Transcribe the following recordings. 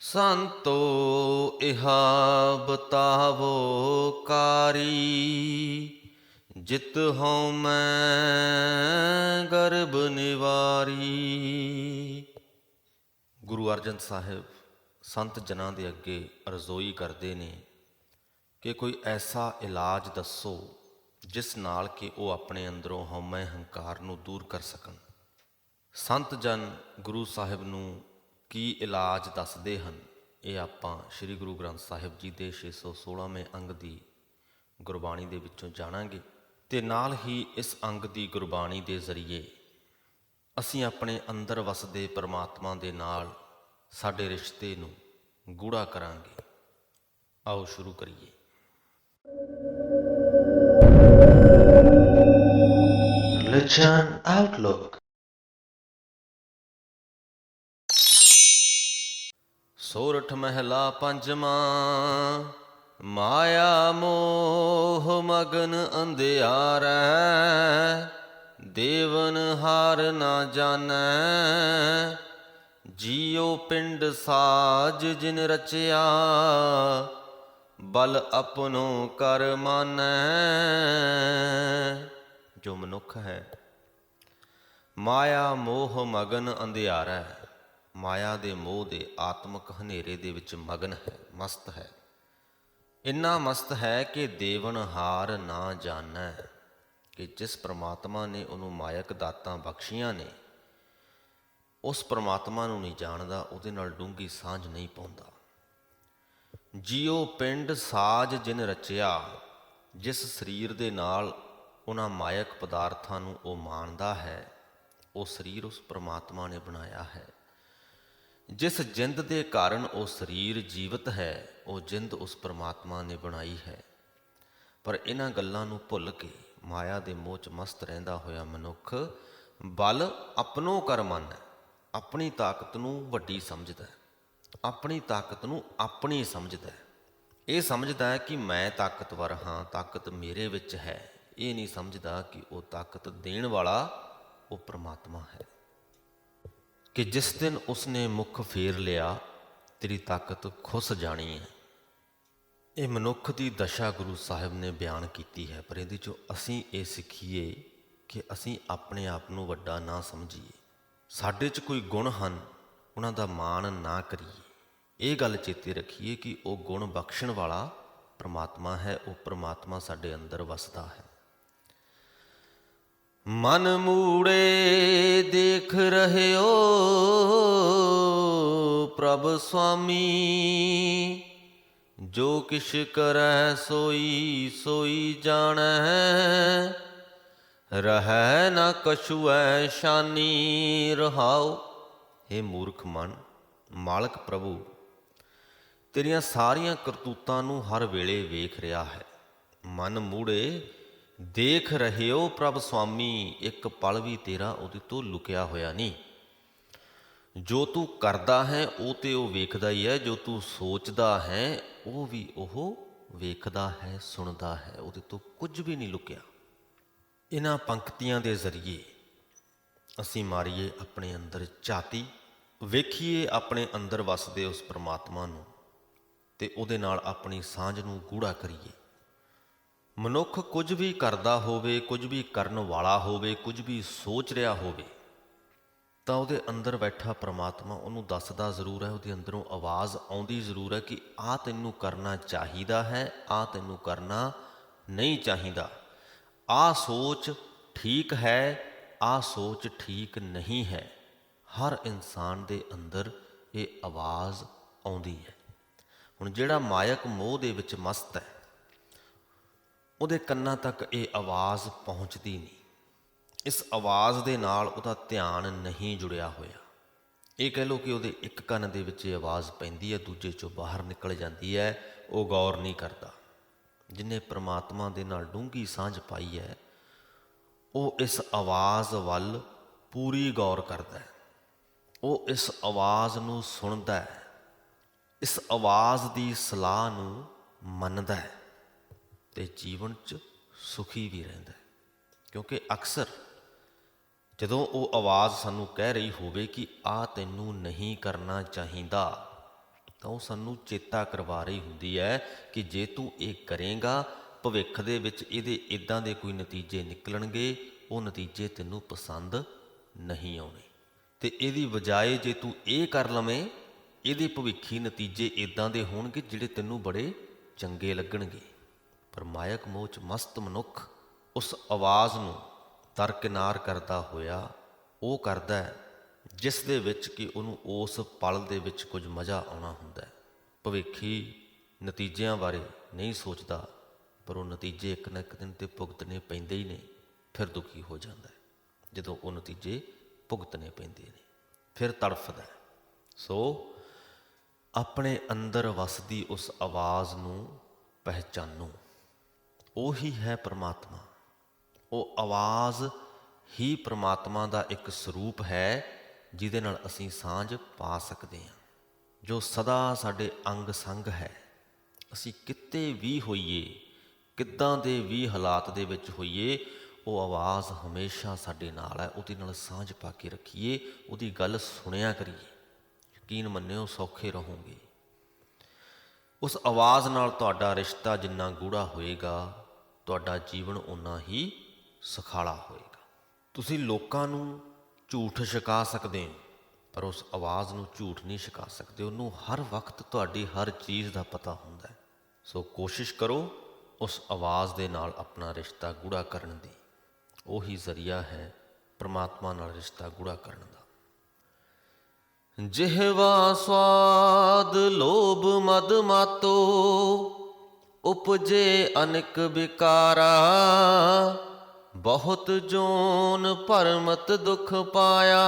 ਸੰਤੋ ਇਹਾ ਬਤਾਵੋ ਕਾਰੀ, ਜਿਤ ਹਉ ਮੈਂ ਗਰਭ ਨਿਵਾਰੀ। ਗੁਰੂ ਅਰਜਨ ਸਾਹਿਬ ਸੰਤ ਜਨਾਂ ਦੇ ਅੱਗੇ ਅਰਜ਼ੋਈ ਕਰਦੇ ਨੇ ਕਿ ਕੋਈ ਐਸਾ ਇਲਾਜ ਦੱਸੋ, ਜਿਸ ਨਾਲ ਕਿ ਉਹ ਆਪਣੇ ਅੰਦਰੋਂ ਹਉਮੈ ਹੰਕਾਰ ਨੂੰ ਦੂਰ ਕਰ ਸਕਣ। ਸੰਤ ਜਨ ਗੁਰੂ ਸਾਹਿਬ ਨੂੰ ਕੀ ਇਲਾਜ ਦੱਸਦੇ ਹਨ? ਇਹ ਆਪਾਂ ਸ੍ਰੀ ਗੁਰੂ ਗ੍ਰੰਥ ਸਾਹਿਬ ਜੀ ਦੇ 616ਵੇਂ ਅੰਗ ਦੀ ਗੁਰਬਾਣੀ ਦੇ ਵਿੱਚੋਂ ਜਾਣਾਂਗੇ ਤੇ ਨਾਲ ਹੀ ਇਸ ਅੰਗ ਦੀ ਗੁਰਬਾਣੀ ਦੇ ਜ਼ਰੀਏ ਅਸੀਂ ਆਪਣੇ ਅੰਦਰ ਵਸਦੇ ਪਰਮਾਤਮਾ ਦੇ ਨਾਲ ਸਾਡੇ ਰਿਸ਼ਤੇ ਨੂੰ ਗੂੜਾ ਕਰਾਂਗੇ। ਆਓ ਸ਼ੁਰੂ ਕਰੀਏ। Religion, Outlook ਸੋਰਠ ਮਹਿਲਾ ਪੰਜਵਾਂ, ਮਾਇਆ ਮੋਹ ਮਗਨ ਅੰਧਿਆਰੈ, ਦੇਵਨ ਹਾਰ ਨਾ ਜਾਣੈ। ਜੀਉ ਪਿੰਡ ਸਾਜ ਜਿਨ ਰਚਿਆ, ਬਲ ਆਪਣੋ ਕਰ ਮਾਨੈ। ਜੋ ਮਨੁੱਖ ਹੈ, ਮਾਇਆ ਮੋਹ ਮਗਨ ਅੰਧਿਆਰਾ ਹੈ ਮਾਇਆ ਦੇ ਮੋਹ ਦੇ ਆਤਮਿਕ ਹਨੇਰੇ ਦੇ ਵਿੱਚ ਮਗਨ ਹੈ, ਮਸਤ ਹੈ। ਇੰਨਾ ਮਸਤ ਹੈ ਕਿ ਦੇਵਨ ਹਾਰ ਨਾ ਜਾਣੈ ਕਿ ਜਿਸ ਪ੍ਰਮਾਤਮਾ ਨੇ ਉਹਨੂੰ ਮਾਇਕ ਦਾਤਾਂ ਬਖਸ਼ੀਆਂ ਨੇ, ਉਸ ਪ੍ਰਮਾਤਮਾ ਨੂੰ ਨਹੀਂ ਜਾਣਦਾ, ਉਹਦੇ ਨਾਲ ਡੂੰਗੀ ਸਾਂਝ ਨਹੀਂ ਪਾਉਂਦਾ। ਜੀਉ ਪਿੰਡ ਸਾਜ ਜਿਨ ਰਚਿਆ, ਜਿਸ ਸਰੀਰ ਦੇ ਨਾਲ ਉਹਨਾਂ ਮਾਇਕ ਪਦਾਰਥਾਂ ਨੂੰ ਉਹ ਮਾਣਦਾ ਹੈ, ਉਹ ਸਰੀਰ ਉਸ ਪ੍ਰਮਾਤਮਾ ਨੇ ਬਣਾਇਆ ਹੈ। ਜਿਸ ਜਿੰਦ ਦੇ ਕਾਰਨ ਉਹ ਸਰੀਰ ਜੀਵਤ ਹੈ, ਉਹ ਜਿੰਦ ਉਸ ਪਰਮਾਤਮਾ ਨੇ ਬਣਾਈ ਹੈ। ਪਰ ਇਹਨਾਂ ਗੱਲਾਂ ਨੂੰ ਭੁੱਲ ਕੇ ਮਾਇਆ ਦੇ ਮੋਹ 'ਚ ਮਸਤ ਰਹਿੰਦਾ ਹੋਇਆ ਮਨੁੱਖ ਬਲ ਆਪਣੋ ਕਰ ਮੰਨਦਾ ਆਪਣੀ ਤਾਕਤ ਨੂੰ ਵੱਡੀ ਸਮਝਦਾ ਹੈ, ਆਪਣੀ ਤਾਕਤ ਨੂੰ ਆਪਣੀ ਸਮਝਦਾ ਹੈ। ਇਹ ਸਮਝਦਾ ਹੈ ਕਿ ਮੈਂ ਤਾਕਤਵਰ ਹਾਂ, ਤਾਕਤ ਮੇਰੇ ਵਿੱਚ ਹੈ। ਇਹ ਨਹੀਂ ਸਮਝਦਾ ਕਿ ਉਹ ਤਾਕਤ ਦੇਣ ਵਾਲਾ ਉਹ ਪ੍ਰਮਾਤਮਾ ਹੈ। ਕਿ ਜਿਸ ਦਿਨ ਉਸਨੇ ਮੁਖ ਫੇਰ ਲਿਆ, ਤੇਰੀ ਤਾਕਤ ਖੁੱਸ ਜਾਣੀ ਹੈ। ਇਹ ਮਨੁੱਖ ਦੀ ਦਸ਼ਾ ਗੁਰੂ ਸਾਹਿਬ ਨੇ ਬਿਆਨ ਕੀਤੀ ਹੈ, ਪਰ ਇਹਦੇ ਚੋਂ ਅਸੀਂ ਇਹ ਸਿੱਖੀਏ ਕਿ ਅਸੀਂ ਆਪਣੇ ਆਪ ਨੂੰ ਵੱਡਾ ਨਾ ਸਮਝੀਏ। ਸਾਡੇ 'ਚ ਕੋਈ ਗੁਣ ਹਨ, ਉਹਨਾਂ ਦਾ ਮਾਣ ਨਾ ਕਰੀਏ। ਇਹ ਗੱਲ ਚੇਤੇ ਰੱਖੀਏ ਕਿ ਉਹ ਗੁਣ ਬਖਸ਼ਣ ਵਾਲਾ ਪ੍ਰਮਾਤਮਾ ਹੈ, ਉਹ ਪ੍ਰਮਾਤਮਾ ਸਾਡੇ ਅੰਦਰ ਵਸਦਾ ਹੈ। ਮਨ ਮੂੜੇ ਦੇਖ ਰਹਿਓ ਪ੍ਰਭ ਸੁਆਮੀ, ਜੋ ਕਿਛ ਕਰੈ ਸੋਈ ਸੋਈ ਜਾਣੈ। ਰਹੈ ਨਾ ਕਛੁਐ ਸ਼ਾਨੀ, ਰਹਾਉ। हे ਮੂਰਖ ਮਨ, ਮਾਲਕ ਪ੍ਰਭੂ, ਤੇਰੀਆਂ ਸਾਰੀਆਂ ਕਰਤੂਤਾਂ ਨੂੰ ਹਰ ਵੇਲੇ ਵੇਖ ਰਿਹਾ ਹੈ। ਮਨ ਮੂੜੇ ਦੇਖ ਰਹੇ ਰਹਿਓ ਪ੍ਰਭ ਸੁਆਮੀ, ਇੱਕ ਪਲ ਵੀ ਤੇਰਾ ਉਹਦੇ ਤੋਂ ਲੁਕਿਆ ਹੋਇਆ ਨਹੀਂ। ਜੋ ਤੂੰ ਕਰਦਾ ਹੈ, ਉਹ ਤੇ ਉਹ ਵੇਖਦਾ ਹੀ ਹੈ, ਜੋ ਤੂੰ ਸੋਚਦਾ ਹੈ, ਉਹ ਵੀ ਉਹ ਵੇਖਦਾ ਹੈ, ਸੁਣਦਾ ਹੈ, ਉਹਦੇ ਤੋਂ ਕੁਝ ਵੀ ਨਹੀਂ ਲੁਕਿਆ। ਇਹਨਾਂ ਪੰਕਤੀਆਂ ਦੇ ਜ਼ਰੀਏ ਅਸੀਂ ਮਾਰੀਏ ਆਪਣੇ ਅੰਦਰ ਝਾਤੀ, ਵੇਖੀਏ ਆਪਣੇ ਅੰਦਰ ਵਸਦੇ ਉਸ ਪ੍ਰਮਾਤਮਾ ਨੂੰ ਤੇ ਉਹਦੇ ਨਾਲ ਆਪਣੀ ਸਾਂਝ ਨੂੰ ਗੂੜਾ ਕਰੀਏ। ਮਨੁੱਖ ਕੁਝ ਵੀ ਕਰਦਾ ਹੋਵੇ, ਕੁਝ ਵੀ ਕਰਨ ਵਾਲਾ ਹੋਵੇ, ਕੁਝ ਵੀ ਸੋਚ ਰਿਹਾ ਹੋਵੇ, ਤਾਂ ਉਹਦੇ ਅੰਦਰ ਬੈਠਾ ਪ੍ਰਮਾਤਮਾ ਉਹਨੂੰ ਦੱਸਦਾ ਜ਼ਰੂਰ ਹੈ, ਉਹਦੇ ਅੰਦਰੋਂ ਆਵਾਜ਼ ਆਉਂਦੀ ਜ਼ਰੂਰ ਹੈ ਕਿ ਆ ਤੈਨੂੰ ਕਰਨਾ ਚਾਹੀਦਾ ਹੈ ਆ ਤੈਨੂੰ ਕਰਨਾ ਨਹੀਂ ਚਾਹੀਦਾ। ਆ ਸੋਚ ਠੀਕ ਹੈ ਆ ਸੋਚ ਠੀਕ ਨਹੀਂ ਹੈ। ਹਰ ਇਨਸਾਨ ਦੇ ਅੰਦਰ ਇਹ ਆਵਾਜ਼ ਆਉਂਦੀ ਹੈ। ਹੁਣ ਜਿਹੜਾ ਮਾਇਕ ਮੋਹ ਦੇ ਵਿੱਚ ਮਸਤ ਹੈ ਉਹਦੇ ਕੰਨਾਂ ਤੱਕ ਇਹ ਆਵਾਜ਼ ਪਹੁੰਚਦੀ ਨਹੀਂ। ਇਸ ਆਵਾਜ਼ ਦੇ ਨਾਲ ਉਹਦਾ ਧਿਆਨ ਨਹੀਂ ਜੁੜਿਆ ਹੋਇਆ। ਇਹ ਕਹਿ ਲਓ ਕਿ ਉਹਦੇ ਇੱਕ ਕੰਨ ਦੇ ਵਿੱਚ ਇਹ ਆਵਾਜ਼ ਪੈਂਦੀ ਹੈ, ਦੂਜੇ ਚੋਂ ਬਾਹਰ ਨਿਕਲ ਜਾਂਦੀ ਹੈ, ਉਹ ਗੌਰ ਨਹੀਂ ਕਰਦਾ। ਜਿਨੇ ਪ੍ਰਮਾਤਮਾ ਦੇ ਨਾਲ ਡੂੰਗੀ ਸਾਂਝ ਪਾਈ ਹੈ, ਉਹ ਇਸ ਆਵਾਜ਼ ਵੱਲ ਪੂਰੀ ਗੌਰ ਕਰਦਾ ਹੈ। ਉਹ ਇਸ ਆਵਾਜ਼ ਨੂੰ ਸੁਣਦਾ ਹੈ। ਇਸ ਆਵਾਜ਼ ਦੀ ਸਲਾਹ ਨੂੰ ਮੰਨਦਾ ਹੈ। ਤੇ ਜੀਵਨ 'ਚ ਸੁਖੀ ਵੀ ਰਹਿੰਦਾ ਹੈ। ਕਿਉਂਕਿ ਅਕਸਰ ਜਦੋਂ ਉਹ ਆਵਾਜ਼ ਸਾਨੂੰ ਕਹਿ ਰਹੀ ਹੋਵੇ ਕਿ ਆ ਤੈਨੂੰ ਨਹੀਂ ਕਰਨਾ ਚਾਹੀਦਾ, ਤਾਂ ਉਹ ਸਾਨੂੰ ਚੇਤਾ ਕਰਵਾ ਰਹੀ ਹੁੰਦੀ ਹੈ ਕਿ ਜੇ ਤੂੰ ਇਹ ਕਰੇਗਾ, ਭਵਿੱਖ ਦੇ ਵਿੱਚ ਇਹਦੇ ਇਦਾਂ ਦੇ ਕੋਈ ਨਤੀਜੇ ਨਿਕਲਣਗੇ, ਉਹ ਨਤੀਜੇ ਤੈਨੂੰ ਪਸੰਦ ਨਹੀਂ ਆਉਣੇ। ਤੇ ਇਹਦੀ ਬਜਾਏ ਜੇ ਤੂੰ ਇਹ ਕਰ ਲਵੇਂ, ਇਹਦੇ ਭਵਿੱਖੀ ਨਤੀਜੇ ਇਦਾਂ ਦੇ ਹੋਣਗੇ ਜਿਹੜੇ ਤੈਨੂੰ ਬੜੇ ਚੰਗੇ ਲੱਗਣਗੇ। ਪਰ ਮਾਇਕ ਮੋਹ ਚ ਮਸਤ ਮਨੁੱਖ ਉਸ ਆਵਾਜ਼ ਨੂੰ ਦਰਕਿਨਾਰ ਕਰਦਾ ਹੋਇਆ, ਉਹ ਕਰਦਾ ਹੈ, ਜਿਸ ਦੇ ਵਿੱਚ ਕਿ ਉਹਨੂੰ ਉਸ ਪਲ ਦੇ ਵਿੱਚ ਕੁਝ ਮਜ਼ਾ ਆਉਣਾ ਹੁੰਦਾ ਹੈ। ਭਵਿੱਖੀ ਨਤੀਜਿਆਂ ਬਾਰੇ ਨਹੀਂ ਸੋਚਦਾ, ਪਰ ਉਹ ਨਤੀਜੇ ਇੱਕ ਨਾ ਇੱਕ ਦਿਨ ਤੇ ਭੁਗਤਣੇ ਪੈਂਦੇ ਹੀ ਨੇ, ਫਿਰ ਦੁਖੀ ਹੋ ਜਾਂਦਾ ਹੈ। ਜਦੋਂ ਉਹ ਨਤੀਜੇ ਭੁਗਤਣੇ ਪੈਂਦੇ ਨੇ, ਫਿਰ ਤੜਫਦਾ ਹੈ। ਸੋ ਆਪਣੇ ਅੰਦਰ ਵਸਦੀ ਉਸ ਆਵਾਜ਼ ਨੂੰ ਪਹਿਚਾਨੋ। ਉਹੀ ਹੈ ਪ੍ਰਮਾਤਮਾ। ਉਹ ਆਵਾਜ਼ ਹੀ ਪ੍ਰਮਾਤਮਾ ਦਾ ਇੱਕ ਸਰੂਪ ਹੈ, ਜਿਹਦੇ ਨਾਲ ਅਸੀਂ ਸਾਂਝ ਪਾ ਸਕਦੇ ਹਾਂ। ਜੋ ਸਦਾ ਸਾਡੇ ਅੰਗ ਸੰਗ ਹੈ। ਅਸੀਂ ਕਿਤੇ ਵੀ ਹੋਈਏ, ਕਿੱਦਾਂ ਦੇ ਵੀ ਹਾਲਾਤ ਦੇ ਵਿੱਚ ਹੋਈਏ, ਉਹ ਆਵਾਜ਼ ਹਮੇਸ਼ਾ ਸਾਡੇ ਨਾਲ ਹੈ। ਉਹਦੇ ਨਾਲ ਸਾਂਝ ਪਾ ਕੇ ਰੱਖੀਏ, ਉਹਦੀ ਗੱਲ ਸੁਣਿਆ ਕਰੀਏ। ਯਕੀਨ ਮੰਨਿਓ, ਸੌਖੇ ਰਹੋਗੇ। ਉਸ ਆਵਾਜ਼ ਨਾਲ ਤੁਹਾਡਾ ਰਿਸ਼ਤਾ ਜਿੰਨਾ ਗੂੜਾ ਹੋਏਗਾ ਤੁਹਾਡਾ ਜੀਵਨ ਉਨਾ ਹੀ ਸੁਖਾਲਾ ਹੋਏਗਾ। ਤੁਸੀਂ ਲੋਕਾਂ ਨੂੰ ਝੂਠ ਛਕਾ ਸਕਦੇ ਹੋ, ਪਰ ਉਸ ਆਵਾਜ਼ ਨੂੰ ਝੂਠ ਨਹੀਂ ਛਕਾ ਸਕਦੇ। ਉਹਨੂੰ ਹਰ ਵਕਤ ਤੁਹਾਡੀ ਹਰ ਚੀਜ਼ ਦਾ ਪਤਾ ਹੁੰਦਾ ਹੈ। ਸੋ ਕੋਸ਼ਿਸ਼ ਕਰੋ ਉਸ ਆਵਾਜ਼ ਦੇ ਨਾਲ ਆਪਣਾ ਰਿਸ਼ਤਾ ਗੂੜਾ ਕਰਨ ਦੀ। ਉਹੀ ਜ਼ਰੀਆ ਹੈ ਪ੍ਰਮਾਤਮਾ ਨਾਲ ਰਿਸ਼ਤਾ ਗੂੜਾ ਕਰਨ ਦਾ। ਜਿਹਵਾ ਸਵਾਦ ਲੋਭ ਮਦ ਮਾਤੋ ਉਪਜੇ ਅਨਕ ਵਿਕਾਰਾ, ਬਹੁਤ ਜੋਨ ਭਰਮਤ ਦੁਖ ਪਾਇਆ।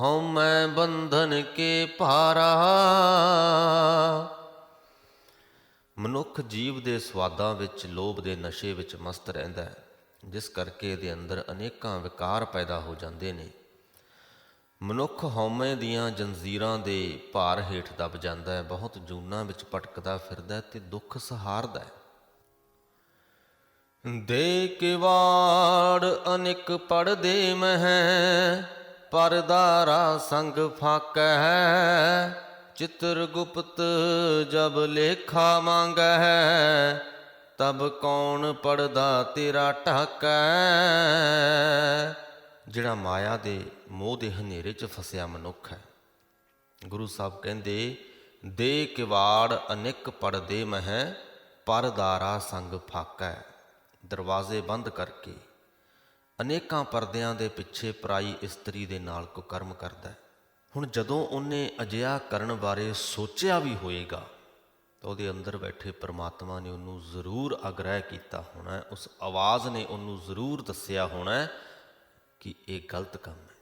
ਹਉ ਮੈਂ ਬੰਧਨ ਕੇ ਭਾਰਾ। ਮਨੁੱਖ ਜੀਵ ਦੇ ਸਵਾਦਾਂ ਵਿੱਚ, ਲੋਭ ਦੇ ਨਸ਼ੇ ਵਿੱਚ ਮਸਤ ਰਹਿੰਦਾ ਹੈ, ਜਿਸ ਕਰਕੇ ਇਹਦੇ ਅੰਦਰ ਅਨੇਕਾਂ ਵਿਕਾਰ ਪੈਦਾ ਹੋ ਜਾਂਦੇ ਨੇ। ਮਨੁੱਖ ਹਉਮੈ ਦੀਆਂ ਜੰਜ਼ੀਰਾਂ ਦੇ ਭਾਰ ਹੇਠ ਦਬ ਜਾਂਦਾ ਹੈ, ਬਹੁਤ ਜੂਨਾਂ ਵਿੱਚ ਭਟਕਦਾ ਫਿਰਦਾ ਹੈ ਤੇ ਦੁੱਖ ਸਹਾਰਦਾ ਹੈ। ਦੇ ਕਿਵਾੜ ਅਨਿਕ ਪੜਦੇ ਮਹਿ, ਪਰਦਾਰਾ ਸੰਗ ਫਾਕੈ, ਚਿਤਰ ਗੁਪਤ ਜਬ ਲੇਖਾ ਮੰਗੈ, ਤਬ ਕੌਣ ਪੜਦਾ ਤੇਰਾ ਢਾਕੈ। ਜਿਹੜਾ ਮਾਇਆ ਦੇ ਮੋਹ ਦੇ ਹਨੇਰੇ 'ਚ ਫਸਿਆ ਮਨੁੱਖ ਹੈ। ਗੁਰੂ ਸਾਹਿਬ ਕਹਿੰਦੇ, ਦੇ ਕਿਵਾੜ ਅਨਿਕ ਪੜਦੇ ਮਹਿ ਪਰਦਾਰਾ ਸੰਗ ਫਾਕੈ। ਦਰਵਾਜ਼ੇ ਬੰਦ ਕਰਕੇ ਅਨੇਕਾਂ ਪਰਦਿਆਂ ਦੇ ਪਿੱਛੇ ਪਰਾਈ ਇਸਤਰੀ ਦੇ ਨਾਲ ਕੁਕਰਮ ਕਰਦਾ ਹੁਣ ਜਦੋਂ ਉਹਨੇ ਅਜਿਹਾ ਕਰਨ ਬਾਰੇ ਸੋਚਿਆ ਵੀ ਹੋਏਗਾ, ਤਾਂ ਉਹਦੇ ਅੰਦਰ ਬੈਠੇ ਪ੍ਰਮਾਤਮਾ ਨੇ ਉਹਨੂੰ ਜ਼ਰੂਰ ਆਗ੍ਰਹਿ ਕੀਤਾ ਹੋਣਾ ਉਸ ਆਵਾਜ਼ ਨੇ ਉਹਨੂੰ ਜ਼ਰੂਰ ਦੱਸਿਆ ਹੋਣਾ ਕਿ ਇਹ ਗਲਤ ਕੰਮ ਹੈ।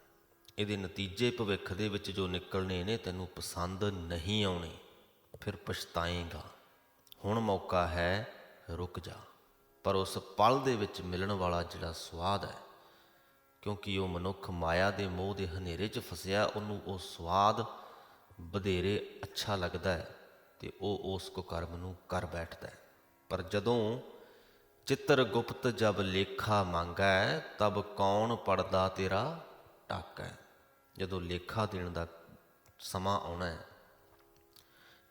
ਇਹਦੇ ਨਤੀਜੇ ਭਵਿੱਖ ਦੇ ਵਿੱਚ ਜੋ ਨਿਕਲਣੇ ਨੇ, ਤੈਨੂੰ ਪਸੰਦ ਨਹੀਂ ਆਉਣੇ, ਫਿਰ ਪਛਤਾਏਗਾ। ਹੁਣ ਮੌਕਾ ਹੈ, ਰੁਕ ਜਾ। ਪਰ ਉਸ ਪਲ ਦੇ ਵਿੱਚ ਮਿਲਣ ਵਾਲਾ ਜਿਹੜਾ ਸਵਾਦ ਹੈ, ਕਿਉਂਕਿ ਉਹ ਮਨੁੱਖ ਮਾਇਆ ਦੇ ਮੋਹ ਦੇ ਹਨੇਰੇ 'ਚ ਫਸਿਆ, ਉਹਨੂੰ ਉਹ ਸਵਾਦ ਵਧੇਰੇ ਅੱਛਾ ਲੱਗਦਾ ਹੈ ਤੇ ਉਹ ਉਸ ਕੋ ਕਰਮ ਨੂੰ ਕਰ ਬੈਠਦਾ ਹੈ। ਪਰ ਜਦੋਂ ਚਿੱਤਰ ਗੁਪਤ ਜਬ ਲੇਖਾ ਮੰਗੈ, ਤਬ ਕੌਣ ਪੜਦਾ ਤੇਰਾ ਟਾਕੈ ਜਦੋਂ ਲੇਖਾ ਦੇਣ ਦਾ ਸਮਾਂ ਆਉਣਾ ਹੈ,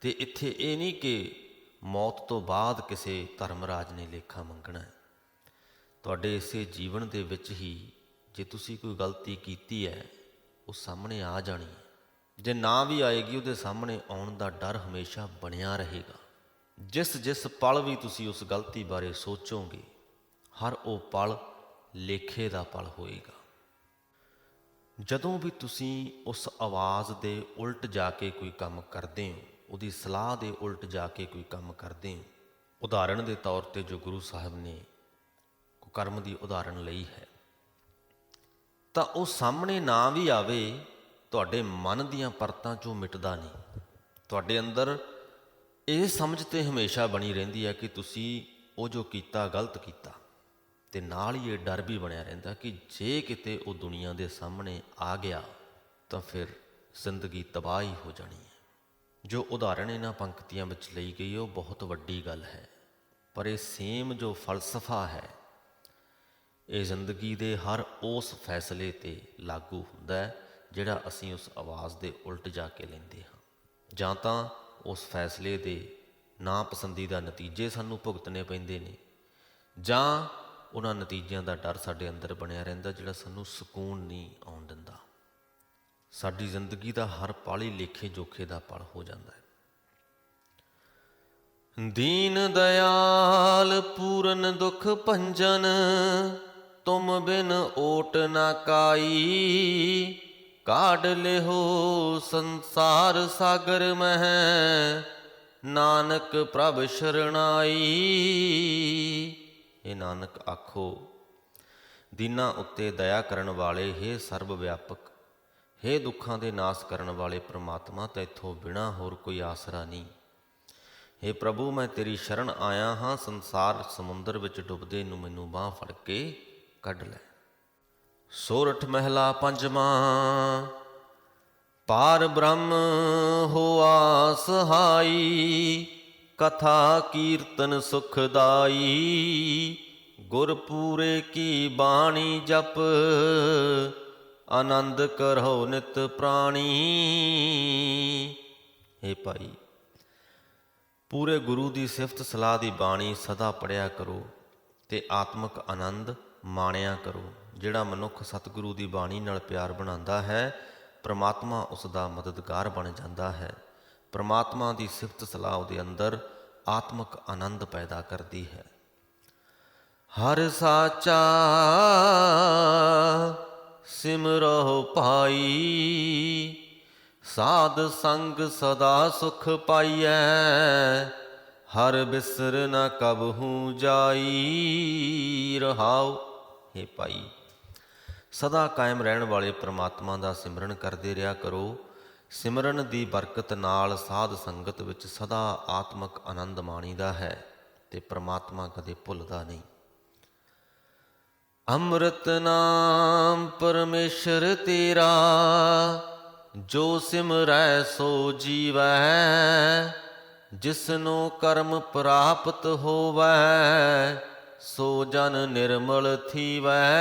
ਤੇ ਇੱਥੇ ਇਹ ਨਹੀਂ ਕਿ ਮੌਤ ਤੋਂ ਬਾਅਦ ਕਿਸੇ ਧਰਮਰਾਜ ਨੇ ਲੇਖਾ ਮੰਗਣਾ ਹੈ। ਤੁਹਾਡੇ ਇਸੇ ਜੀਵਨ ਦੇ ਵਿੱਚ ਹੀ ਜੇ ਤੁਸੀਂ ਕੋਈ ਗਲਤੀ ਕੀਤੀ ਹੈ, ਉਹ ਸਾਹਮਣੇ ਆ ਜਾਣੀ ਹੈ। ਜੇ ਨਾ ਵੀ ਆਏਗੀ, ਉਹਦੇ ਸਾਹਮਣੇ ਆਉਣ ਦਾ ਡਰ ਹਮੇਸ਼ਾ ਬਣਿਆ ਰਹੇਗਾ। ਜਿਸ ਜਿਸ ਪਲ ਵੀ ਤੁਸੀਂ ਉਸ ਗਲਤੀ ਬਾਰੇ ਸੋਚੋਗੇ, ਹਰ ਉਹ ਪਲ ਲੇਖੇ ਦਾ ਪਲ ਹੋਏਗਾ। ਜਦੋਂ ਵੀ ਤੁਸੀਂ ਉਸ ਆਵਾਜ਼ ਦੇ ਉਲਟ ਜਾ ਕੇ ਕੋਈ ਕੰਮ ਕਰਦੇ ਹੋ, ਉਹਦੀ ਸਲਾਹ ਦੇ ਉਲਟ ਜਾ ਕੇ ਕੋਈ ਕੰਮ ਕਰਦੇ ਹੋ, ਉਦਾਹਰਣ ਦੇ ਤੌਰ ਤੇ ਜੋ ਗੁਰੂ ਸਾਹਿਬ ਨੇ ਕੁਕਰਮ ਦੀ ਉਦਾਹਰਣ ਲਈ ਹੈ, ਤਾਂ ਉਹ ਸਾਹਮਣੇ ਨਾ ਵੀ ਆਵੇ, ਤੁਹਾਡੇ ਮਨ ਦੀਆਂ ਪਰਤਾਂ ਚੋਂ ਮਿਟਦਾ ਨਹੀਂ। ਤੁਹਾਡੇ ਅੰਦਰ ਇਹ ਸਮਝ ਤੇ ਹਮੇਸ਼ਾ ਬਣੀ ਰਹਿੰਦੀ ਹੈ ਕਿ ਤੁਸੀਂ ਉਹ ਜੋ ਕੀਤਾ, ਗਲਤ ਕੀਤਾ ਤੇ ਨਾਲ ਹੀ ਇਹ ਡਰ ਵੀ ਬਣਿਆ ਰਹਿੰਦਾ ਕਿ ਜੇ ਕਿਤੇ ਉਹ ਦੁਨੀਆ ਦੇ ਸਾਹਮਣੇ ਆ ਗਿਆ ਤਾਂ ਫਿਰ ਜ਼ਿੰਦਗੀ ਤਬਾਹ ਹੀ ਹੋ ਜਾਣੀ ਹੈ। ਜੋ ਉਦਾਹਰਣ ਇਹਨਾਂ ਪੰਕਤੀਆਂ ਵਿੱਚ ਲਈ ਗਈ, ਉਹ ਬਹੁਤ ਵੱਡੀ ਗੱਲ ਹੈ। ਪਰ ਇਹ ਸੇਮ ਜੋ ਫਲਸਫਾ ਹੈ, ਇਹ ਜ਼ਿੰਦਗੀ ਦੇ ਹਰ ਉਸ ਫੈਸਲੇ ਤੇ ਲਾਗੂ ਹੁੰਦਾ ਹੈ ਜਿਹੜਾ ਅਸੀਂ ਉਸ ਆਵਾਜ਼ ਦੇ ਉਲਟ ਜਾ ਕੇ ਲੈਂਦੇ ਹਾਂ। ਜਾਂ ਤਾਂ ਉਸ ਫੈਸਲੇ ਦੇ ਨਾ ਪਸੰਦੀਦਾ ਨਤੀਜੇ ਸਾਨੂੰ ਭੁਗਤਣੇ ਪੈਂਦੇ ਨੇ। ਜਾਂ ਉਹਨਾਂ ਨਤੀਜਿਆਂ ਦਾ ਡਰ ਸਾਡੇ ਅੰਦਰ ਬਣਿਆ ਰਹਿੰਦਾ ਜਿਹੜਾ ਸਾਨੂੰ ਸਕੂਨ ਨਹੀਂ ਆਉਣ ਦਿੰਦਾ। ਸਾਡੀ ਜ਼ਿੰਦਗੀ ਦਾ ਹਰ ਪਲ ਹੀ ਲੇਖੇ ਜੋਖੇ ਦਾ ਪਲ ਹੋ ਜਾਂਦਾ ਹੈ। ਦੀਨ ਦਇਆਲ ਪੂਰਨ ਦੁਖ ਭੰਜਨ, ਤੁਮ ਬਿਨ ਓਟ ਨਾ ਕਾਈ। ਕਾਢ ਲਿਹੋ ਸੰਸਾਰ ਸਾਗਰ ਮਹਿ ਨਾਨਕ ਪ੍ਰਭ ਸ਼ਰਣਾਈ ਇਹ ਨਾਨਕ ਆਖੋ ਦੀਨਾਂ ਉੱਤੇ ਦਇਆ ਕਰਨ ਵਾਲੇ हे ਸਰਬ ਵਿਆਪਕ हे ਦੁੱਖਾਂ ਦੇ ਨਾਸ ਕਰਨ ਵਾਲੇ ਪ੍ਰਮਾਤਮਾ ਤੈਥੋਂ ਬਿਨਾ ਹੋਰ ਕੋਈ ਆਸਰਾ ਨਹੀਂ हे ਪ੍ਰਭੂ ਮੈਂ ਤੇਰੀ ਸ਼ਰਨ ਆਇਆ ਹਾਂ ਸੰਸਾਰ ਸਮੁੰਦਰ ਵਿੱਚ ਡੁੱਬਦੇ ਨੂੰ ਮੈਨੂੰ ਬਾਹ ਫੜ ਕੇ ਕੱਢ ਲੈ ਸੋਰਠ ਮਹਿਲਾ ਪੰਜਵਾਂ। ਪਾਰ ਬ੍ਰਹਮ ਹੋਆ ਸਹਾਈ ਕਥਾ ਕੀਰਤਨ ਸੁਖਦਾਈ ਗੁਰਪੂਰੇ ਕੀ ਬਾਣੀ ਜਪ, ਆਨੰਦ ਕਰੋ ਨਿਤ ਪ੍ਰਾਣੀ। ਏ ਭਾਈ, ਪੂਰੇ ਗੁਰੂ ਦੀ ਸਿਫਤ ਸਲਾਹ ਦੀ ਬਾਣੀ ਸਦਾ ਪੜਿਆ ਕਰੋ ਤੇ ਆਤਮਿਕ ਆਨੰਦ ਮਾਣਿਆ ਕਰੋ। ਜਿਹੜਾ ਮਨੁੱਖ ਸਤਿਗੁਰੂ ਦੀ ਬਾਣੀ ਨਾਲ ਪਿਆਰ ਬਣਾਉਂਦਾ ਹੈ, ਪ੍ਰਮਾਤਮਾ ਉਸ ਦਾ ਮਦਦਗਾਰ ਬਣ ਜਾਂਦਾ ਹੈ। ਪ੍ਰਮਾਤਮਾ ਦੀ ਸਿਫਤ ਸਲਾਹ ਉਹਦੇ ਅੰਦਰ ਆਤਮਿਕ ਆਨੰਦ ਪੈਦਾ ਕਰਦੀ ਹੈ। ਹਰ ਸਾਚਾ ਸਿਮਰੋ ਪਾਈ, ਸਾਧ ਸੰਗ ਸਦਾ ਸੁਖ ਪਾਈਐ, ਹਰ ਬਿਸਰ ਨ ਕਬਹੂ ਜਾਈ, ਰਹਾਉ हे ਭਾਈ। ਸਦਾ ਕਾਇਮ ਰਹਿਣ ਵਾਲੇ ਪ੍ਰਮਾਤਮਾ ਦਾ ਸਿਮਰਨ ਕਰਦੇ ਰਿਹਾ ਕਰੋ। ਸਿਮਰਨ ਦੀ ਬਰਕਤ ਨਾਲ ਸਾਧ ਸੰਗਤ ਵਿੱਚ ਸਦਾ ਆਤਮਿਕ ਆਨੰਦ ਮਾਣੀਦਾ ਹੈ ਤੇ ਪ੍ਰਮਾਤਮਾ ਕਦੇ ਭੁੱਲਦਾ ਨਹੀਂ। ਅੰਮ੍ਰਿਤ ਨਾਮ ਪਰਮੇਸ਼ਰ ਤੇਰਾ, ਜੋ ਸਿਮਰੈ ਸੋ ਜੀਵੈ, ਜਿਸਨੂੰ ਕਰਮ ਪ੍ਰਾਪਤ ਹੋਵੈ ਸੋ ਜਨ ਨਿਰਮਲ ਥੀਵੈ।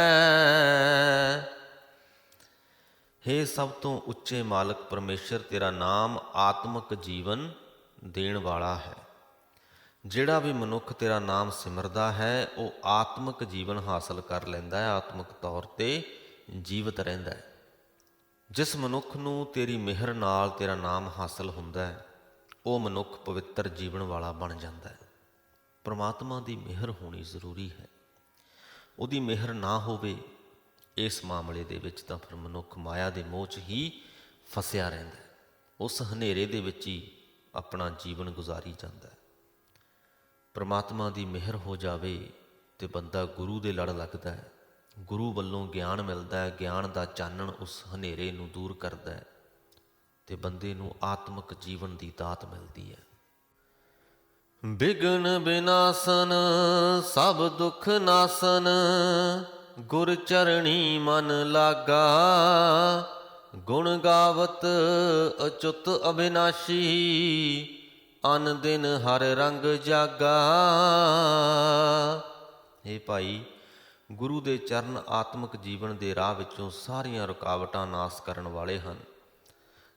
ਹੇ ਸਭ ਤੋਂ ਉੱਚੇ ਮਾਲਕ, ਪਰਮੇਸ਼ਰ, ਤੇਰਾ ਨਾਮ ਆਤਮਿਕ ਜੀਵਨ ਦੇਣ ਵਾਲਾ ਹੈ। ਜਿਹੜਾ ਵੀ ਮਨੁੱਖ ਤੇਰਾ ਨਾਮ ਸਿਮਰਦਾ ਹੈ, ਉਹ ਆਤਮਿਕ ਜੀਵਨ ਹਾਸਲ ਕਰ ਲੈਂਦਾ ਹੈ, ਆਤਮਿਕ ਤੌਰ ਤੇ ਜੀਵਤ ਰਹਿੰਦਾ ਹੈ। ਜਿਸ ਮਨੁੱਖ ਨੂੰ ਤੇਰੀ ਮਿਹਰ ਨਾਲ ਤੇਰਾ ਨਾਮ ਹਾਸਲ ਹੁੰਦਾ ਹੈ, ਉਹ ਮਨੁੱਖ ਪਵਿੱਤਰ ਜੀਵਨ ਵਾਲਾ ਬਣ ਜਾਂਦਾ ਹੈ। ਪ੍ਰਮਾਤਮਾ ਦੀ ਮਿਹਰ ਹੋਣੀ ਜ਼ਰੂਰੀ ਹੈ। ਉਹਦੀ ਮਿਹਰ ਨਾ ਹੋਵੇ, ਇਸ ਮਾਮਲੇ ਦੇ ਵਿੱਚ ਤਾਂ ਫਿਰ ਮਨੁੱਖ ਮਾਇਆ ਦੇ ਮੋਹ 'ਚ ਹੀ ਫਸਿਆ ਰਹਿੰਦਾ ਹੈ। ਉਸ ਹਨੇਰੇ ਦੇ ਵਿੱਚ ਹੀ ਆਪਣਾ ਜੀਵਨ ਗੁਜ਼ਾਰੀ ਜਾਂਦਾ ਹੈ। ਪ੍ਰਮਾਤਮਾ ਦੀ ਮਿਹਰ ਹੋ ਜਾਵੇ ਤੇ ਬੰਦਾ ਗੁਰੂ ਦੇ ਲੜ ਲੱਗਦਾ ਹੈ। ਗੁਰੂ ਵੱਲੋਂ ਗਿਆਨ ਮਿਲਦਾ ਹੈ, ਗਿਆਨ ਦਾ ਚਾਨਣ ਉਸ ਹਨੇਰੇ ਨੂੰ ਦੂਰ ਕਰਦਾ ਹੈ ਤੇ ਬੰਦੇ ਨੂੰ ਆਤਮਿਕ ਜੀਵਨ ਦੀ ਦਾਤ ਮਿਲਦੀ ਹੈ। ਬਿਗਨ ਬਿਨਾਸਨ, ਸਭ ਦੁਖ ਨਾਸਨ, ਗੁਰ ਚਰਣੀ ਮਨ ਲਾਗਾ। ਗੁਣ ਗਾਵਤ ਅਚੁੱਤ ਅਬਿਨਾਸ਼ੀ, ਅਨ ਦਿਨ ਹਰ ਰੰਗ ਜਾਗਾ। ਇਹ ਭਾਈ, ਗੁਰੂ ਦੇ ਚਰਨ ਆਤਮਿਕ ਜੀਵਨ ਦੇ ਰਾਹ ਵਿੱਚੋਂ ਸਾਰੀਆਂ ਰੁਕਾਵਟਾਂ ਨਾਸ ਕਰਨ ਵਾਲੇ ਹਨ,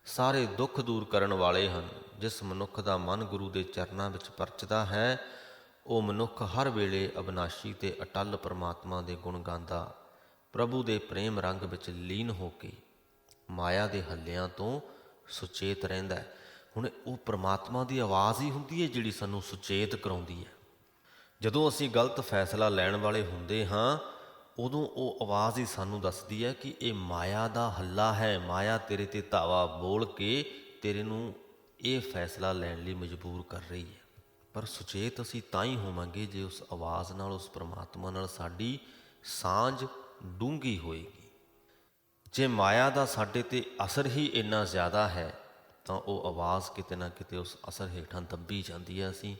ਸਾਰੇ ਦੁੱਖ ਦੂਰ ਕਰਨ ਵਾਲੇ ਹਨ। ਜਿਸ ਮਨੁੱਖ ਦਾ ਮਨ ਗੁਰੂ ਦੇ ਚਰਨਾਂ ਵਿੱਚ ਪਰਚਦਾ ਹੈ, ਉਹ ਮਨੁੱਖ ਹਰ ਵੇਲੇ ਅਬਨਾਸ਼ੀ ਤੇ ਅਟਲ ਪਰਮਾਤਮਾ ਦੇ ਗੁਣ ਗਾਉਂਦਾ, ਪ੍ਰਭੂ ਦੇ ਪ੍ਰੇਮ ਰੰਗ ਵਿੱਚ ਲੀਨ ਹੋ ਕੇ ਮਾਇਆ ਦੇ ਹੱਲਿਆਂ ਤੋਂ ਸੁਚੇਤ ਰਹਿੰਦਾ ਹੈ। ਹੁਣ ਉਹ ਪ੍ਰਮਾਤਮਾ ਦੀ ਆਵਾਜ਼ ਹੀ ਹੁੰਦੀ ਹੈ ਜਿਹੜੀ ਸਾਨੂੰ ਸੁਚੇਤ ਕਰਾਉਂਦੀ ਹੈ। ਜਦੋਂ ਅਸੀਂ ਗਲਤ ਫੈਸਲਾ ਲੈਣ ਵਾਲੇ ਹੁੰਦੇ ਹਾਂ, ਉਦੋਂ ਉਹ ਆਵਾਜ਼ ਹੀ ਸਾਨੂੰ ਦੱਸਦੀ ਹੈ ਕਿ ਇਹ ਮਾਇਆ ਦਾ ਹੱਲਾ ਹੈ, ਮਾਇਆ ਤੇਰੇ ਤੇ ਧਾਵਾ ਬੋਲ ਕੇ ਤੇਰੇ ਨੂੰ ਇਹ ਫੈਸਲਾ ਲੈਣ ਲਈ ਮਜਬੂਰ ਕਰ ਰਹੀ ਹੈ। ਪਰ ਸੁਚੇਤ ਅਸੀਂ ਤਾਂ ਹੀ ਹੋਵਾਂਗੇ ਜੇ ਉਸ ਆਵਾਜ਼ ਨਾਲ, ਉਸ ਪ੍ਰਮਾਤਮਾ ਨਾਲ ਸਾਡੀ ਸਾਂਝ ਡੂੰਗੀ ਹੋਏਗੀ। ਜੇ ਮਾਇਆ ਦਾ ਸਾਡੇ ਤੇ ਅਸਰ ਹੀ ਇੰਨਾ ਜ਼ਿਆਦਾ ਹੈ, ਤਾਂ ਉਹ ਆਵਾਜ਼ ਕਿਤੇ ਨਾ ਕਿਤੇ ਉਸ ਅਸਰ ਹੇਠਾਂ ਦੱਬੀ ਜਾਂਦੀ ਹੈ। ਅਸੀਂ,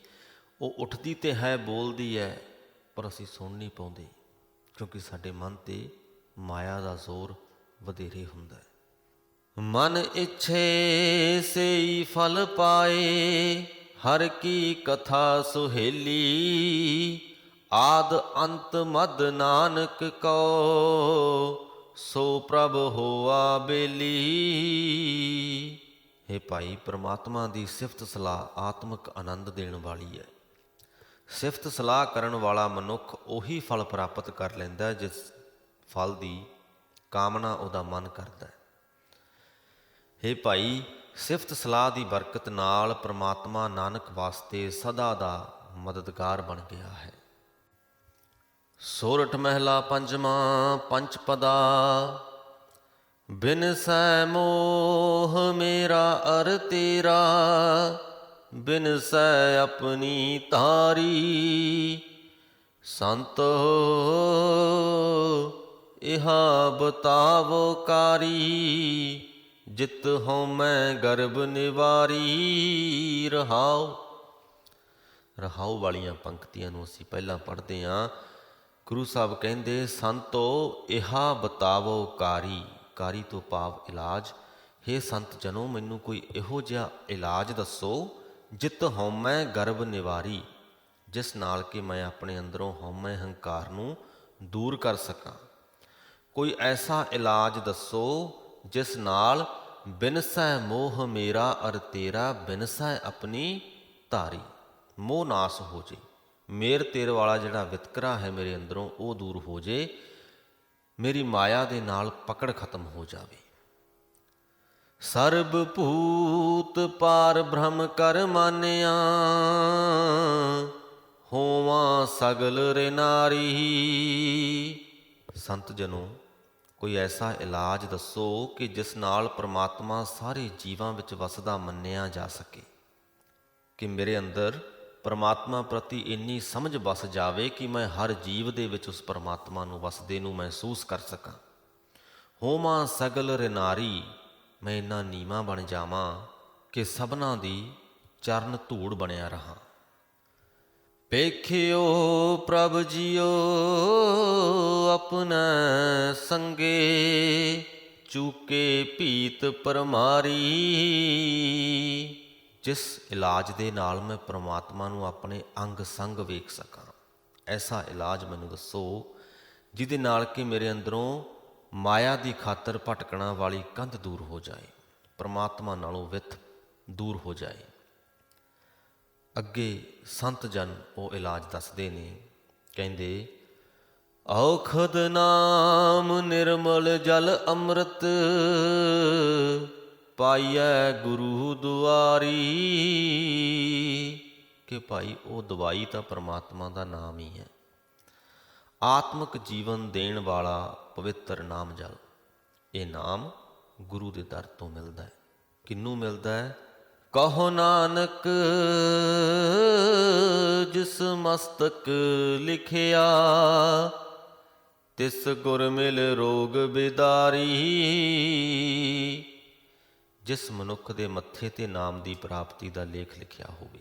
ਉਹ ਉੱਠਦੀ ਤੇ ਹੈ, ਬੋਲਦੀ ਹੈ, ਪਰ ਅਸੀਂ ਸੁਣ ਨਹੀਂ ਪਾਉਂਦੇ, ਕਿਉਂਕਿ ਸਾਡੇ ਮਨ ਤੇ ਮਾਇਆ ਦਾ ਜ਼ੋਰ ਵਧੇਰੇ ਹੁੰਦਾ ਹੈ। ਮਨ ਇੱਛੇ ਸੇਈ ਫਲ ਪਾਏ, ਹਰ ਕੀ ਕਥਾ ਸੁਹੇਲੀ, ਆਦ ਅੰਤ ਮਦ ਨਾਨਕ ਕੋ, ਸੋ ਪ੍ਰਭ ਹੋਆ ਬੇਲੀ। हे ਭਾਈ, ਪ੍ਰਮਾਤਮਾ ਦੀ ਸਿਫਤ ਸਲਾਹ ਆਤਮਿਕ ਆਨੰਦ ਦੇਣ ਵਾਲੀ ਹੈ। ਸਿਫਤ ਸਲਾਹ ਕਰਨ ਵਾਲਾ ਮਨੁੱਖ ਉਹੀ ਫਲ ਪ੍ਰਾਪਤ ਕਰ ਲੈਂਦਾ ਜਿਸ ਫਲ ਦੀ ਕਾਮਨਾ ਉਹਦਾ ਮਨ ਕਰਦਾ ਹੈ। ਹੇ ਭਾਈ, ਸਿਫਤ ਸਲਾਹ ਦੀ ਬਰਕਤ ਨਾਲ ਪ੍ਰਮਾਤਮਾ ਨਾਨਕ ਵਾਸਤੇ ਸਦਾ ਦਾ ਮਦਦਗਾਰ ਬਣ ਗਿਆ ਹੈ। ਸੋਰਠ ਮਹਿਲਾ ਪੰਜਵਾਂ ਪੰਚ ਪਦਾ, ਬਿਨ ਸੈ ਮੋਹ ਮੇਰਾ ਅਰ ਤੇਰਾ, ਬਿਨ ਸੈ ਆਪਣੀ ਤਾਰੀ ਸੰਤ ਇਹਾ ਬਤਾਵੋ ਕਾਰੀ। ਜਿਤ ਹਉ ਮੈਂ ਗਰਬ ਨਿਵਾਰੀ, ਰਹਾਉ। ਰਹਾਉ ਵਾਲੀਆਂ ਪੰਕਤੀਆਂ ਨੂੰ ਅਸੀਂ ਪਹਿਲਾਂ ਪੜ੍ਹਦੇ ਹਾਂ। ਗੁਰੂ ਸਾਹਿਬ ਕਹਿੰਦੇ, ਸੰਤੋ, ਇਹਾ ਬਤਾਵੋ ਕਾਰੀ। ਕਾਰੀ ਤੋਂ ਭਾਵ ਇਲਾਜ। हे ਸੰਤ ਜਨੋ, ਮੈਨੂੰ ਕੋਈ ਇਹੋ ਜਿਹਾ ਇਲਾਜ ਦੱਸੋ, ਜਿਤ ਹਉਮੈ ਗਰਭ ਨਿਵਾਰੀ। ਜਿਸ ਨਾਲ ਕਿ ਮੈਂ ਆਪਣੇ ਅੰਦਰੋਂ ਹਉਮੈ ਹੰਕਾਰ ਨੂੰ ਦੂਰ ਕਰ ਸਕਾਂ। ਕੋਈ ਐਸਾ ਇਲਾਜ ਦੱਸੋ, ਜਿਸ ਨਾਲ ਬਿਨਸੈ ਮੋਹ ਮੇਰਾ ਅਰ ਤੇਰਾ, ਬਿਨਸੈ ਆਪਣੀ ਧਾਰੀ। ਮੋਹ ਨਾਸ ਹੋ ਜੇ। ਮੇਰ ਤੇਰ ਵਾਲਾ ਜਿਹੜਾ ਵਿਤਕਰਾ ਹੈ ਮੇਰੇ ਅੰਦਰੋਂ, ਉਹ ਦੂਰ ਹੋ ਜੇ। ਮੇਰੀ ਮਾਇਆ ਦੇ ਨਾਲ ਪਕੜ ਖਤਮ ਹੋ ਜਾਵੇ। ਸਰਬ ਭੂਤ ਪਾਰ ਬ੍ਰਹਮ ਕਰ ਮਾਨਿਆ, ਹੋਵਾਂ ਸਗਲ ਰੇਨਾਰੀ ਸੰਤ ਜਨੋ ਕੋਈ ਐਸਾ ਇਲਾਜ ਦੱਸੋ ਕਿ ਜਿਸ ਨਾਲ ਪ੍ਰਮਾਤਮਾ ਸਾਰੇ ਜੀਵਾਂ ਵਿੱਚ ਵਸਦਾ ਮੰਨਿਆ ਜਾ ਸਕੇ। ਕਿ ਮੇਰੇ ਅੰਦਰ ਪਰਮਾਤਮਾ ਪ੍ਰਤੀ ਇੰਨੀ ਸਮਝ ਵਸ ਜਾਵੇ ਕਿ ਮੈਂ ਹਰ ਜੀਵ ਦੇ ਵਿੱਚ ਉਸ ਪਰਮਾਤਮਾ ਨੂੰ ਵਸਦੇ ਨੂੰ ਮਹਿਸੂਸ ਕਰ ਸਕਾਂ। ਹੋਮਾ ਸਗਲ ਰਿਨਾਰੀ, ਮੈਂ ਇੰਨਾ ਨੀਵਾ ਬਣ ਜਾਵਾਂ ਕਿ ਸਭਨਾ ਦੀ ਚਰਨ ਧੂੜ ਬਣਿਆ ਰਹਾ। ਪੇਖਿਓ ਪ੍ਰਭ ਜੀਓ ਆਪਣਾ ਸੰਗੇ, ਚੂਕੇ ਭੀਤ ਪਰਮਾਰੀ। ਜਿਸ ਇਲਾਜ ਦੇ ਨਾਲ ਮੈਂ ਪ੍ਰਮਾਤਮਾ ਨੂੰ ਆਪਣੇ ਅੰਗ ਸੰਗ ਵੇਖ ਸਕਾਂ। ਐਸਾ ਇਲਾਜ ਮੈਨੂੰ ਦੱਸੋ, ਜਿਹਦੇ ਨਾਲ ਕਿ ਮੇਰੇ ਅੰਦਰੋਂ ਮਾਇਆ ਦੀ ਖਾਤਰ ਭਟਕਣਾ ਵਾਲੀ ਕੰਧ ਦੂਰ ਹੋ ਜਾਏ, ਪ੍ਰਮਾਤਮਾ ਨਾਲੋਂ ਵਿਥ ਦੂਰ ਹੋ ਜਾਏ। ਅੱਗੇ ਸੰਤ ਜਨ ਉਹ ਇਲਾਜ ਦੱਸਦੇ ਨੇ। ਕਹਿੰਦੇ, ਔਖਦ ਨਾਮ ਨਿਰਮਲ ਜਲ ਅੰਮ੍ਰਿਤ ਪਾਈਐ ਗੁਰੂ ਦੁਆਰੀ। ਕਿ ਭਾਈ, ਉਹ ਦਵਾਈ ਤਾਂ ਪ੍ਰਮਾਤਮਾ ਦਾ ਨਾਮ ਹੀ ਹੈ। ਆਤਮਿਕ ਜੀਵਨ ਦੇਣ ਵਾਲਾ ਪਵਿੱਤਰ ਨਾਮ ਜਲ, ਇਹ ਨਾਮ ਗੁਰੂ ਦੇ ਦਰ ਤੋਂ ਮਿਲਦਾ ਹੈ। ਕਿੰਨੂੰ ਮਿਲਦਾ ਹੈ? ਕਹੋ ਨਾਨਕ, ਜਿਸ ਮਸਤਕ ਲਿਖਿਆ, ਤਿਸ ਗੁਰ ਮਿਲ ਰੋਗ ਬਿਦਾਰੀ, ਜਿਸ ਮਨੁੱਖ ਦੇ ਮੱਥੇ ਤੇ ਨਾਮ ਦੀ ਪ੍ਰਾਪਤੀ ਦਾ ਲੇਖ ਲਿਖਿਆ ਹੋਵੇ।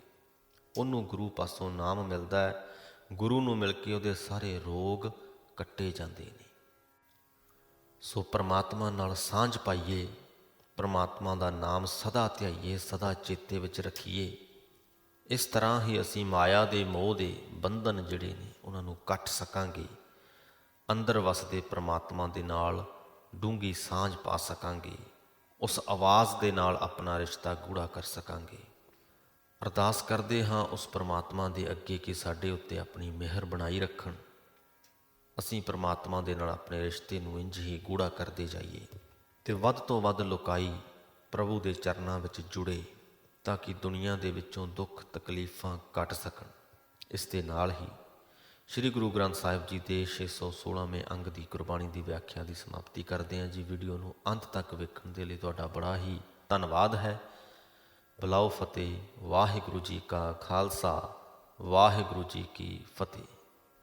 ਉਹਨੂੰ ਗੁਰੂ ਪਾਸੋਂ ਨਾਮ ਮਿਲਦਾ ਹੈ, ਗੁਰੂ ਨੂੰ ਮਿਲ ਕੇ ਉਹਦੇ ਸਾਰੇ ਰੋਗ ਕੱਟੇ ਜਾਂਦੇ ਨੇ। ਸੋ ਪ੍ਰਮਾਤਮਾ ਨਾਲ ਸਾਂਝ ਪਾਈਏ ਪਰਮਾਤਮਾ ਦਾ ਨਾਮ ਸਦਾ ਧਿਆਈਏ, ਸਦਾ ਚੇਤੇ ਵਿੱਚ ਰੱਖੀਏ। ਇਸ ਤਰ੍ਹਾਂ ਹੀ ਅਸੀਂ ਮਾਇਆ ਦੇ ਮੋਹ ਦੇ ਬੰਧਨ ਜਿਹੜੇ ਨੇ, ਉਹਨਾਂ ਨੂੰ ਕੱਟ ਸਕਾਂਗੇ। ਅੰਦਰ ਵਸਦੇ ਪਰਮਾਤਮਾ ਦੇ ਨਾਲ ਡੂੰਗੀ ਸਾਂਝ ਪਾ ਸਕਾਂਗੇ। ਉਸ ਆਵਾਜ਼ ਦੇ ਨਾਲ ਆਪਣਾ ਰਿਸ਼ਤਾ ਗੂੜਾ ਕਰ ਸਕਾਂਗੇ। ਅਰਦਾਸ ਕਰਦੇ ਹਾਂ ਉਸ ਪਰਮਾਤਮਾ ਦੇ ਅੱਗੇ ਕਿ ਸਾਡੇ ਉੱਤੇ ਆਪਣੀ ਮਿਹਰ ਬਣਾਈ ਰੱਖਣ। ਅਸੀਂ ਪਰਮਾਤਮਾ ਦੇ ਨਾਲ ਆਪਣੇ ਰਿਸ਼ਤੇ ਨੂੰ ਇੰਜ ਹੀ ਗੂੜਾ ਕਰਦੇ ਜਾਈਏ। ਤੇ ਵੱਧ ਤੋਂ ਵੱਧ ਲੋਕਾਈ ਪ੍ਰਭੂ ਦੇ ਚਰਨਾਂ ਵਿੱਚ ਜੁੜੇ ਤਾਂ ਕਿ ਦੁਨੀਆ ਦੇ ਵਿੱਚੋਂ ਦੁੱਖ ਤਕਲੀਫਾਂ ਕੱਟ ਸਕਣ। ਇਸ ਦੇ ਨਾਲ ਹੀ ਸ੍ਰੀ ਗੁਰੂ ਗ੍ਰੰਥ ਸਾਹਿਬ ਜੀ ਦੇ 616ਵੇਂ ਅੰਗ ਦੀ ਗੁਰਬਾਣੀ ਦੀ ਵਿਆਖਿਆ ਦੀ ਸਮਾਪਤੀ ਕਰਦੇ ਹਾਂ ਜੀ। ਵੀਡੀਓ ਨੂੰ ਅੰਤ ਤੱਕ ਵੇਖਣ ਦੇ ਲਈ ਤੁਹਾਡਾ ਬੜਾ ਹੀ ਧੰਨਵਾਦ ਹੈ। ਬਲਾਓ ਫਤਿਹ, ਵਾਹਿਗੁਰੂ ਜੀ ਕਾ ਖਾਲਸਾ, ਵਾਹਿਗੁਰੂ ਜੀ ਕੀ ਫਤਿਹ।